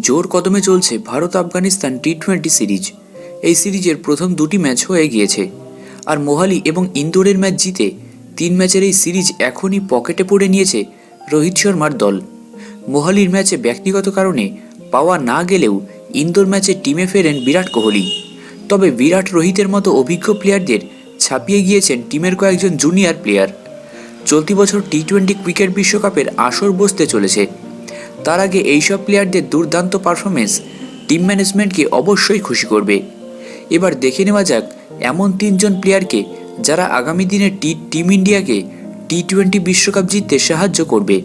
জোর কদমে চলছে Bharat Afghanistan T twenty series. এই সিরিজের প্রথম দুটি ম্যাচ হয়ে গিয়েছে। আর মোহালি এবং ইন্দোরের ম্যাচ জিতে তিন ম্যাচের এই সিরিজ এখনই পকেটে পড়ে নিয়েছে রোহিত শর্মার দল। মোহালির ম্যাচে ব্যক্তিগত কারণে পাওয়া না গেলেও ইন্দোর ম্যাচে টিমে ফেরেন বিরাট কোহলি। তবে বিরাট রোহিতের মতো অভিজ্ঞ প্লেয়ারদের ছাপিয়ে গিয়েছেন টিমের কয়েকজন জুনিয়র প্লেয়ার। চলতি বছর টি টোয়েন্টি ক্রিকেট বিশ্বকাপের আসর বসতে চলেছে। তার আগে এইসব প্লেয়ারদের দুর্দান্ত পারফরমেন্স টিম ম্যানেজমেন্টকে অবশ্যই খুশি করবে। এবার দেখে নেওয়া যাক এমন তিনজন প্লেয়ারকে যারা আগামী দিনে টি টিম ইন্ডিয়াকে টি টোয়েন্টি বিশ্বকাপ জিততে সাহায্য করবে।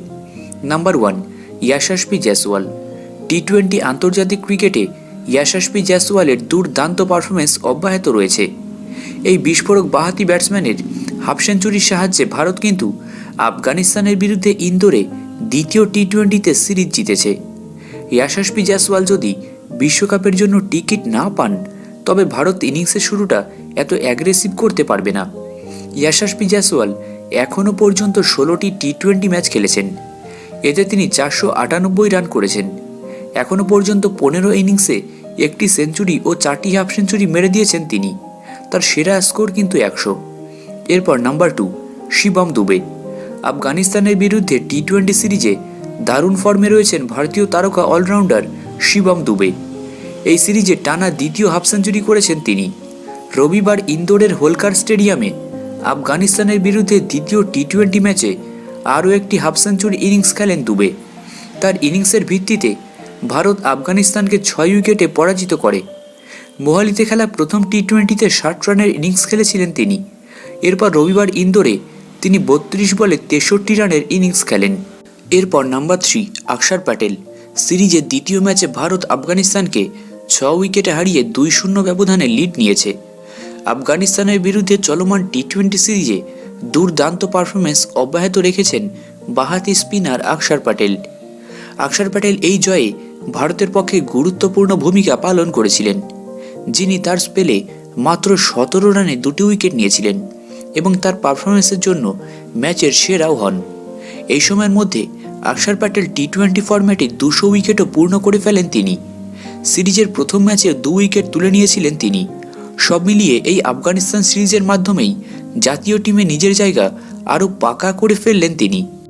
Number one Yashasvi Jaiswal T twenty আন্তর্জাতিক ক্রিকেটে ইয়াশাসপি জয়সওয়ালের দুর্দান্ত পারফরমেন্স অব্যাহত রয়েছে। এই বিস্ফোরক বাহাতি ব্যাটসম্যানের হাফ সেঞ্চুরির সাহায্যে ভারত কিন্তু আফগানিস্তানের বিরুদ্ধে ইন্দোরে দ্বিতীয় টি টোয়েন্টিতে সিরিজ জিতেছে। ইয়াশাসপি জয়সওয়াল যদি বিশ্বকাপের জন্য টিকিট না পান, তবে ভারত ইনিংসের শুরুটা এত অ্যাগ্রেসিভ করতে পারবে না। ইয়াশাসপি জয়সওয়াল এখনও পর্যন্ত ষোলোটি টি টোয়েন্টি ম্যাচ খেলেছেন। এতে তিনি চারশো আটানব্বই রান করেছেন। এখনও পর্যন্ত পনেরো ইনিংসে একটি সেঞ্চুরি ও চারটি হাফ সেঞ্চুরি মেরে দিয়েছেন তিনি। তার সেরা স্কোর কিন্তু একশো। এরপর নাম্বার টু, শিবম দুবে। আফগানিস্তানের বিরুদ্ধে টি টোয়েন্টি সিরিজে দারুণ ফর্মে রয়েছেন ভারতীয় তারকা অলরাউন্ডার শিবম দুবে। এই সিরিজে টানা দ্বিতীয় হাফ সেঞ্চুরি করেছেন তিনি। রবিবার ইন্দোরের হোলকার স্টেডিয়ামে আফগানিস্তানের বিরুদ্ধে দ্বিতীয় টি টোয়েন্টি ম্যাচে আরও একটি হাফ সেঞ্চুরি ইনিংস খেলেন দুবে। তার ইনিংসের ভিত্তিতে ভারত আফগানিস্তানকে ছয় উইকেটে পরাজিত করে। মোহালিতে খেলা প্রথম টি টোয়েন্টিতে ষাট রানের ইনিংস খেলেছিলেন তিনি। এরপর রবিবার ইন্দোরে তিনি বত্রিশ বলে তেষট্টি রানের ইনিংস খেলেন। এরপর নাম্বার থ্রি আকসার প্যাটেল। সিরিজের দ্বিতীয় ম্যাচে ভারত আফগানিস্তানকে ছ উইকেটে হারিয়ে দুই শূন্য ব্যবধানে লিড নিয়েছে। আফগানিস্তানের বিরুদ্ধে চলমান টি টোয়েন্টি সিরিজে দুর্দান্ত পারফরমেন্স অব্যাহত রেখেছেন বাহাতি স্পিনার আকসার প্যাটেল। আকসার প্যাটেল এই জয়ে ভারতের পক্ষে গুরুত্বপূর্ণ ভূমিকা পালন করেছিলেন। যিনি তার স্পেলে মাত্র সতেরো রানে দুটি উইকেট নিয়েছিলেন। এবং তার পারফরমেন্সের জন্য ম্যাচের সেরাও হন। এই সময়ের মধ্যে আকসার প্যাটেল টি টোয়েন্টি ফরম্যাটে দুশো উইকেটও পূর্ণ করে ফেলেন তিনি। সিরিজের প্রথম ম্যাচে দু উইকেট তুলে নিয়েছিলেন তিনি। সব মিলিয়ে এই আফগানিস্তান সিরিজের মাধ্যমেই জাতীয় টিমে নিজের জায়গা আরও পাকা করে ফেললেন তিনি।